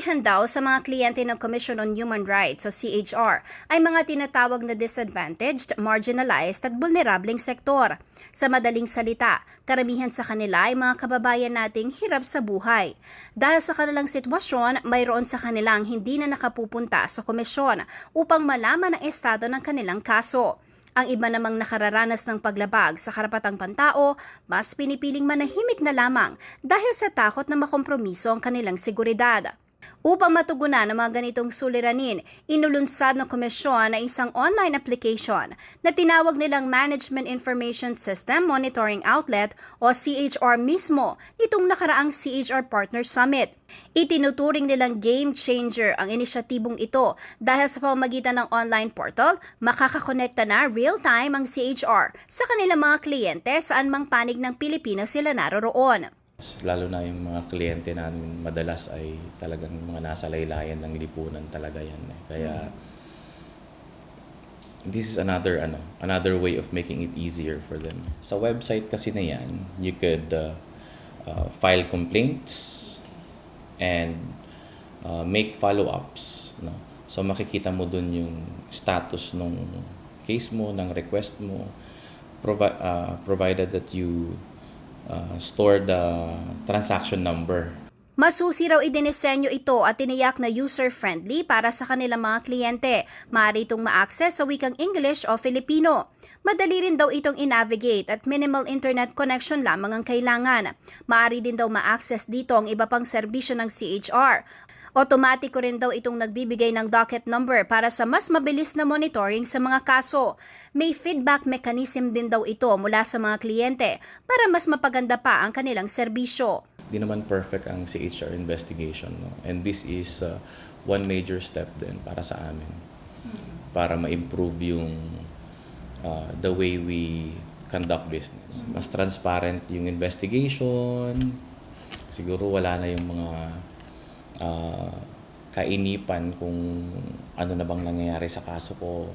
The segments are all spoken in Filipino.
Karamihan daw sa mga kliyente ng Commission on Human Rights o CHR ay mga tinatawag na disadvantaged, marginalized at vulnerableng sektor. Sa madaling salita, karamihan sa kanila ay mga kababayan nating hirap sa buhay. Dahil sa kanilang sitwasyon, mayroon sa kanilang hindi na nakapupunta sa komisyon upang malaman ang estado ng kanilang kaso. Ang iba namang nakararanas ng paglabag sa karapatang pantao, mas pinipiling manahimik na lamang dahil sa takot na makompromiso ang kanilang seguridad. Upang matugunan ang mga ganitong suliranin, inulunsad ng komisyon na isang online application na tinawag nilang Management Information System Monitoring Outlet o CHR mismo nitong nakaraang CHR Partner Summit. Itinuturing nilang game changer ang inisyatibong ito dahil sa pamamagitan ng online portal, makakakonekta na real-time ang CHR sa kanilang mga kliyente saan mang panig ng Pilipinas sila naroroon. Lalo na yung mga kliyente namin madalas ay talagang mga nasa laylayan ng lipunan talaga yan. eh. Kaya this is another ano, another way of making it easier for them. Sa website kasi na yan, you could uh, uh, file complaints and uh, make follow-ups. No? So makikita mo dun yung status ng case mo, ng request mo, provi- uh, provided that you uh, store the transaction number. Masusi raw idinisenyo ito at tiniyak na user-friendly para sa kanilang mga kliyente. Maaari itong ma-access sa wikang English o Filipino. Madali rin daw itong i-navigate at minimal internet connection lamang ang kailangan. Maaari din daw ma-access dito ang iba pang serbisyo ng CHR. Otomatiko rin daw itong nagbibigay ng docket number para sa mas mabilis na monitoring sa mga kaso. May feedback mechanism din daw ito mula sa mga kliyente para mas mapaganda pa ang kanilang serbisyo. Di naman perfect ang CHR investigation. No? And this is uh, one major step din para sa amin. Para ma-improve yung uh, the way we conduct business. Mas transparent yung investigation. Siguro wala na yung mga uh, kainipan kung ano na bang nangyayari sa kaso ko.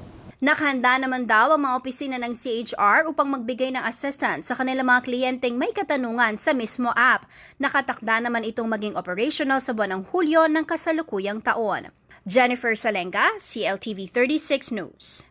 Nakahanda naman daw ang mga opisina ng CHR upang magbigay ng assistance sa kanilang mga kliyenteng may katanungan sa mismo app. Nakatakda naman itong maging operational sa buwan ng Hulyo ng kasalukuyang taon. Jennifer Salenga, CLTV 36 News.